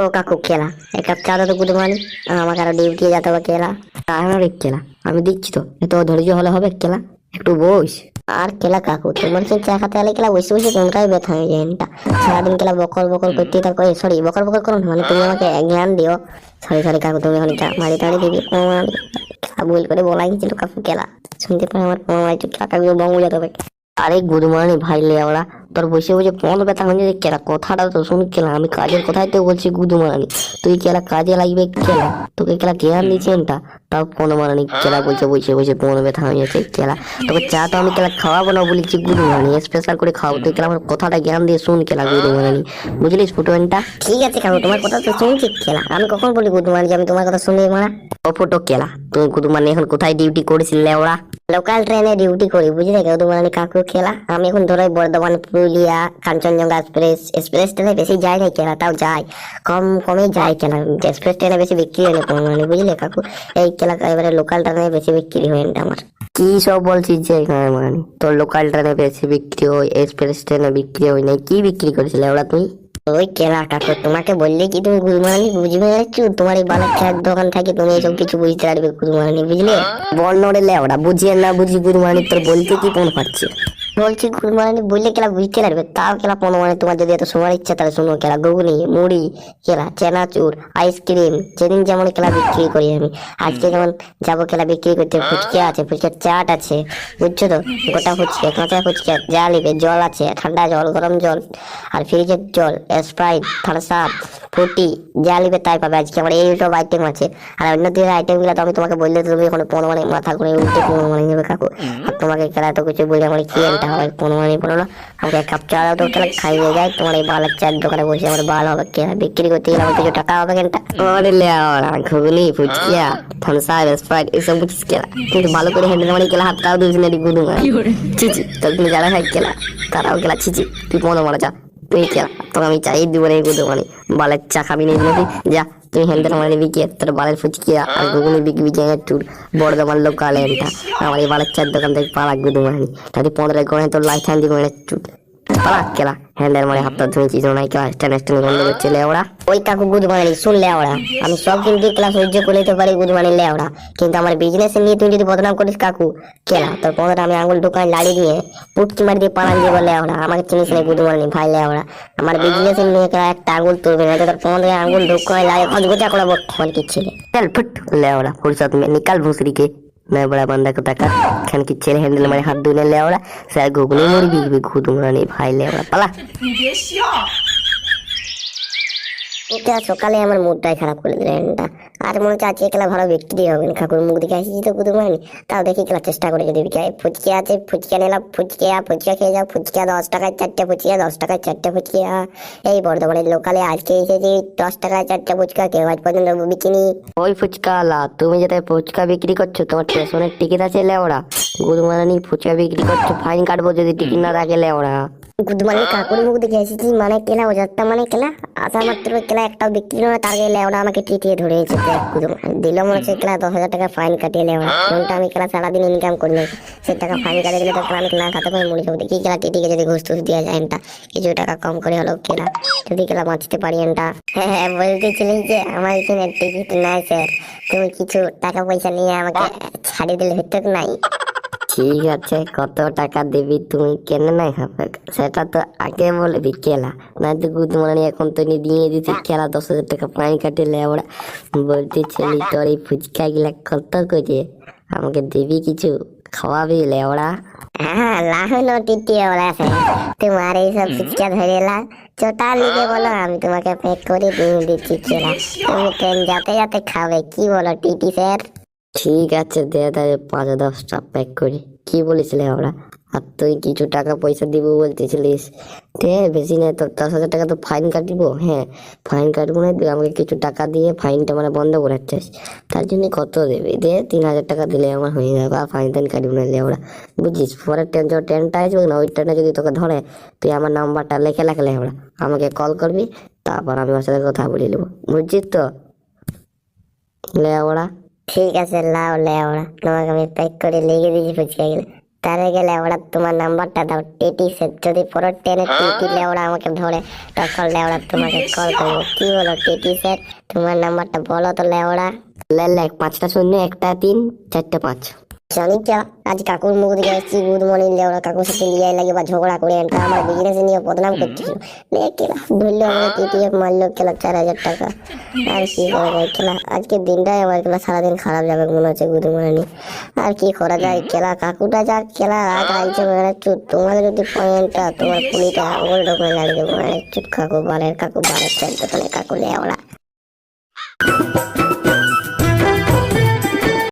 ও কাকু, খেলা। এক কাপ চা তো গুড মর্নিং। আমাকে আরও ডিউটি যেতে হবে, খেলা। আমার খেলা। আমি দিচ্ছি তো। এত ধৈর্য হলে হবে, খেলা। একটু বস। আর খেলা কাকু তোমার সে চা খাতে গেলে খেলা বসে বসে কোনটাই ব্যথা হয়ে যায় সারাদিন খেলা বকর বকর করতে থাকো। সরি বকর বকর করো মানে তুমি আমাকে জ্ঞান দিও। সরি সরি কাকু, তুমি এখন চা মারি টাড়ি দিবি। ভুল করে বলা গেছিল কাকু, খেলা। শুনতে পারে আমার একটু দিয়ে বঙ্গ যেতে হবে। আরে গুড মর্নিং ভাই লেওড়া তোর বসে বসে পনেরো ব্যথা হয়ে যে কেলা কথাটা তো শুনি কেলা, আমি কাজের কথাই তো বলছি গুড মর্নিং তুই কেলা কাজে লাগবে কেলা, তোকে কেলা জ্ঞান দিচ্ছি এটা তাও পনেরো মর্নিং কেলা বলছে বসে বসে পনেরো ব্যথা হয়ে যাচ্ছে, কেলা। তোকে চা তো আমি কেলা খাওয়াবো না বলেছি গুড মর্নিং স্পেশাল করে খাওয়াবো, তুই কেলা আমার কথাটা জ্ঞান দিয়ে শুন কেলা গুড মর্নিং বুঝলিস ফুটোনটা ঠিক আছে কাকু, তোমার কথা তো শুনছি কেলা, আমি কখন বলি গুড মর্নিং আমি তোমার কথা শুনি মারা? ও ফুটো কেলা, তুমি গুড মর্নিং এখন কোথায় ডিউটি করেছিলে ওরা? লোকাল ট্রেনে ডিউটি করি, বুঝলে? কেউ তোমার কাকু খেলা, আমি এখন ধরো বর্ধমান, পুরুলিয়া, কাঞ্চনজঙ্ঘা এক্সপ্রেস এক্সপ্রেস ট্রেনে বেশি যায় না খেলা তাও যায়। কম, কমই যায় খেলা এক্সপ্রেস ট্রেনে বেশি বিক্রি হয় না মানে বুঝলে কাকু? এই খেলা এবারে লোকাল ট্রেনে বেশি বিক্রি হয় না আমার। কি সব বলছিস যে মানে তোর লোকাল ট্রেনে বেশি বিক্রি হয় এক্সপ্রেস ট্রেনে বিক্রি হয় না কি বিক্রি করেছিলে ওরা তুই? ওই কেলা কাকু, তোমাকে বললে কি তুমি গুরুমারানি বুঝবে? একটু তোমার এই বালার চায়ের দোকান থাকে, তুমি এসব কিছু বুঝতে পারবে গুরুমারানি বুঝলে? বল নড়ে লে ওরা বুঝিয়ে না বুঝি গুরুমারানি তোর বলতে কি কোন পাচ্ছে বলছি গুলমানি বললে কেলা বুঝতে পারবে। তাও কেলা কোনো মানে তোমার যদি এত সময় ইচ্ছা, তাহলে শুনো কেলা ঘুগনি, মুড়ি কেলা চেনাচুর আইসক্রিম, যেদিন যেমন কেলা বিক্রি করি আমি। আজকে যেমন যাব কেলা বিক্রি করতে, ফুচকা আছে, ফুচকার চাট আছে, বুঝছ তো? গোটা ফুচকা, কাঁচা ফুচকা, যা নিবে, জল আছে, ঠান্ডা জল, গরম জল, আর ফ্রিজের জল স্প্রাইট থামস ফ্রুটি যা নিবে তাই পাবে। আজকে আমার এই সব আইটেম আছে। আর অন্য দিনের আইটেমগুলো তো আমি তোমাকে বললে তো তুমি এখন পনেরো মানে মাথা করে উল্টে পনেরো মানে নেবে কাকু। আর তোমাকে খেলা তো কিছু বলে আমার কি আনতে হবে পনেরো মানে পনেরো না। আমাকে এক কাপ চা দাও তো খেলা খাইয়ে যায় তোমার এই বালের চার দোকানে বসে আমার বাল হবে কে বিক্রি করতে গেলে আমার কিছু টাকা হবে কেনটা ওরে লেওড়া ঘুগনি ফুচকিয়া থামস স্প্রাইট এসব বুঝিস খেলা কিন্তু ভালো করে হ্যান্ডেল মানে খেলা হাত তাও দিয়েছি না গুদু চিচি তোর তুমি যারা খাই খেলা তারাও খেলা চিচি তুই পনেরো মারা যা। তুই খেলা তোকে আমি চাই দিব রে গুদু বালের চা খাবি না যা, তুই হ্যান্ডেল মানে বিকে তোর বালের ফুচকিয়া আর ঘুগনি বিকবি জায়গা টুর বর্ধমান লোক এটা আমার এই বালের চার দোকান থেকে পালা গুদু মানে তাহলে পনেরো করে তোর লাইট হ্যান্ডি করে চুট পালা খেলা হ্যান্ডেল ধুয়েছি তো নাই ক্লাস স্ট্যান্ড স্ট্যান্ড বন্ধ করছে, লেওড়া। ওই কাকু গুদ মানে শুন লেওড়া, আমি সব কিন্তু ক্লাস সহ্য করে নিতে পারি গুদ মানে লেওড়া। কিন্তু আমার বিজনেস নিয়ে তুই যদি বদনাম করিস কাকু খেলা তোর পনেরো আমি আঙুল দোকানে লাড়ি দিয়ে পুটকি মারি দিয়ে পালান দিয়ে বলে, লেওড়া, আমাকে চিনিস না গুদ মানে ভাই লেওড়া। আমার বিজনেস নিয়ে খেলা একটা আঙুল তুলবে না, তোর পনেরো আঙুল ঢুকায় লাগে খজগোচা করে বল কি ছেলে চল, ফুট, লেওড়া, ফুরসত মে, নিকাল ভুসরি के मैं बड़ा बंदा को टका खान की चेल हैंडल मारे हाथ धोने ले और शायद घुगनी मोरी भी घुदूंगा नहीं भाई ले पला এটা সকালে আমার মুডটাই খারাপ করে দিলেন এটা আর মনে হচ্ছে আজকে খেলা ভালো বিক্রি হবে না। কাকুর মুখ দেখে আসি তো কুদু মানি তাও দেখি খেলার চেষ্টা করে যদি হয়। ফুচকা আছে, ফুচকা নিলাম, ফুচকা ফুচকা খেয়ে যাও। ফুচকা দশ টাকায় চারটে ফুচকা, দশ টাকায় চারটে ফুচকা। এই বর্ধমানের লোকালে আজকে এসেছি, দশ টাকায় চারটে ফুচকা। কেউ আজ পর্যন্ত বিকিনি। ওই ফুচকা আলা, তুমি যেটা ফুচকা বিক্রি করছ, তোমার স্টেশনের টিকিট আছে লেওড়া। গুদমারানি ফুচকা বিক্রি করছ, ফাইন কাটবো যদি টিকিট না থাকে লেওড়া। গুদমানি কাকুর মুখ দেখে এসেছি মানে কেলা ওজারটা মানে কেলা আসা মাত্র কেলা একটাও বিক্রি নয় তার গেলে ওরা আমাকে টিটিয়ে ধরে এসেছে দিল মনে হচ্ছে কেলা দশ হাজার টাকা ফাইন কাটিয়ে লেওয়া কোনটা আমি কেলা সারাদিন ইনকাম করি সে টাকা ফাইন কাটিয়ে দিলে তো কেলা আমি না খাতে পারি মরে যাব দেখি কেলা টিটিকে যদি ঘুষ টুস দেওয়া যায় এটা কিছু টাকা কম করে হলো কেলা, যদি কেলা বাঁচতে পারি এটা হ্যাঁ হ্যাঁ বলতেছিলেন যে আমার এখানে টিকিট নাই স্যার তুমি কিছু টাকা পয়সা নিয়ে আমাকে ছাড়িয়ে দিলে হতো নাই? ঠিক আছে, কত টাকা দিবি তুমি কেন নাই হবে সেটা তো আগে বলবি খেলা না তো গুদমানি এখন তো নি দিয়ে দিতে খেলা দশ হাজার টাকা ফাইন কাটিলে ওরা। বলতে ছেলে, তোর এই ফুচকা গিলা কত করে আমাকে দিবি কিছু? খাওয়াবি লেওড়া হ্যাঁ লাহনো টিটি ওরা আছে তোমার এই সব ফুচকা ধরে লা চোটা লিখে বলো, আমি তোমাকে প্যাক করে দিয়ে দিচ্ছি খেলা তুমি ট্রেন যাতে যাতে খাবে, কি বলো টিটি স্যার ঠিক আছে, দে তাহলে পাঁচ দশটা প্যাক করি। কি বলেছিলে আমরা আর তুই কিছু টাকা পয়সা দিব বলতেছিলিস? দে, বেশি নেই তোর দশ হাজার টাকা তো ফাইন কাটিব হ্যাঁ ফাইন কাটবো না তুই আমাকে কিছু টাকা দিয়ে ফাইনটা মানে বন্ধ করে করাচ্ছিস তার জন্য কত দেবে? দে, তিন হাজার টাকা দিলে আমার হয়ে যাবে। আর ফাইন টাইন কাটবো না আমরা বুঝছিস পরের ট্রেন যখন ট্রেনটা আসবে না, ওই ট্রেনে যদি তোকে ধরে, তুই আমার নাম্বারটা লেখে রাখলে আমরা আমাকে কল করবি, তারপর আমি ওর সাথে কথা বলে নেব। বুঝছিস তো? লে ওরা ঠিক আছে লাও লে ওরা তোমাকে আমি প্যাক করে লিখে দিয়েছি ফুচকা গেলে তার গেলে লেওড়া তোমার নাম্বারটা দাও টেটি সে যদি পুরো টেনে টেটি লেওড়া আমাকে ধরে তখন লেওড়া তোমাকে কল করব। কি বলো টেটি স্যার তোমার নাম্বারটা বলো তো লেওড়া। লে লে পাঁচটা শূন্য একটা তিন চারটে পাঁচ। জানি কে আজ কাকুর মুখ দিকে এসেছি গুড মর্নিং লেওড়া কাকুর সাথে লিয়াই লাগে বা ঝগড়া করে এটা আমার বিজনেস নিয়ে বদনাম করছিল কেলা ধরলো আমাকে টিটিএফ মারলো, কেলা চার হাজার টাকা। আর কি করা খেলা আজকে দিনটাই আমার খেলা সারাদিন খারাপ যাবে, মনে হচ্ছে মর্নিং। আর কি করা যায় খেলা কাকুটা যা খেলা রাগ আইছে মানে চুট তোমাদের যদি পয়েন্টটা, তোমার কুড়িটা ওল্ড করে লাগিয়ে দেবো মানে চুট কাকু, বালের কাকু, বালের চার দোকানে কাকু লেওড়া